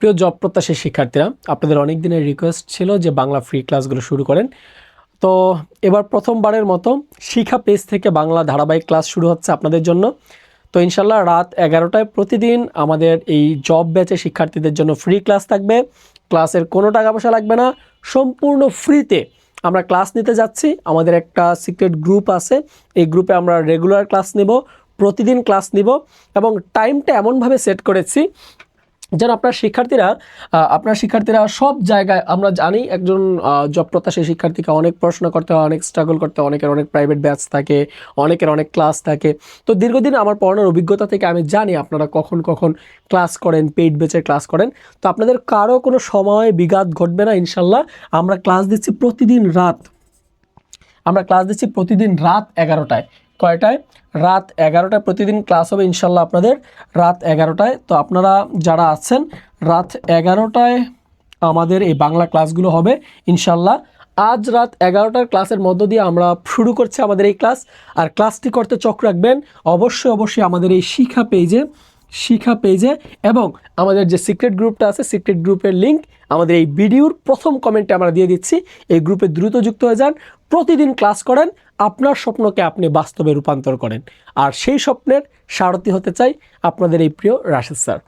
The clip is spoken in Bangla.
প্রিয় জব প্রত্যাশী শিক্ষার্থীরা, আপনাদের অনেক দিনের রিকোয়েস্ট ছিল যে বাংলা ফ্রি ক্লাসগুলো শুরু করেন। তো এবার প্রথমবারের মতো শিখা পেজ থেকে বাংলা ধারাবাহিক ক্লাস শুরু হচ্ছে আপনাদের জন্য। তো ইনশাল্লাহ রাত এগারোটায় প্রতিদিন আমাদের এই জব ব্যাচে শিক্ষার্থীদের জন্য ফ্রি ক্লাস থাকবে। ক্লাসের কোনো টাকা পয়সা লাগবে না, সম্পূর্ণ ফ্রিতে আমরা ক্লাস নিতে যাচ্ছি। আমাদের একটা সিক্রেট গ্রুপ আছে, এই গ্রুপে আমরা রেগুলার ক্লাস নেব, প্রতিদিন ক্লাস নিব এবং টাইমটা এমনভাবে সেট করেছি যেন আপনার শিক্ষার্থীরা আপনার শিক্ষার্থীরা সব জায়গায়, আমরা জানি একজন জব প্রত্যাশী শিক্ষার্থীকে অনেক পড়াশোনা করতে হয়, অনেক স্ট্রাগল করতে হয়, অনেকের অনেক প্রাইভেট ব্যাচ থাকে, অনেকের অনেক ক্লাস থাকে। তো দীর্ঘদিন আমার পড়ানোর অভিজ্ঞতা থেকে আমি জানি আপনারা কখন কখন ক্লাস করেন পেইড বেচের ক্লাস করেন। তো আপনাদের কারও কোনো সময় বিঘাত ঘটবে না, ইনশাল্লাহ। আমরা ক্লাস দিচ্ছি প্রতিদিন রাত। আমরা ক্লাস দিচ্ছি প্রতিদিন রাত এগারোটায়। কয়টায়? রাত এগারোটায় প্রতিদিন ক্লাস হবে ইনশাল্লাহ আপনাদের। রাত এগারোটায়, তো আপনারা যারা আছেন, রাত এগারোটায় আমাদের এই বাংলা ক্লাসগুলো হবে ইনশাল্লাহ। আজ রাত এগারোটার ক্লাসের মধ্য দিয়ে আমরা শুরু করছি আমাদের এই ক্লাস। আর ক্লাসটি করতে চোখ রাখবেন, অবশ্যই অবশ্যই আমাদের এই শিক্ষা পেজে শিখা পেজে এবং আমাদের যে সিক্রেট গ্রুপটা আছে সিক্রেট গ্রুপের লিঙ্ক আমাদের এই ভিডিওর প্রথম কমেন্টে আমরা দিয়ে দিচ্ছি। এই গ্রুপে দ্রুত যুক্ত হয়ে যান, প্রতিদিন ক্লাস করেন, আপনার স্বপ্নকে আপনি বাস্তবে রূপান্তর করেন। আর সেই স্বপ্নের সারথি হতে চাই আপনাদের এই প্রিয় রাশেদ স্যার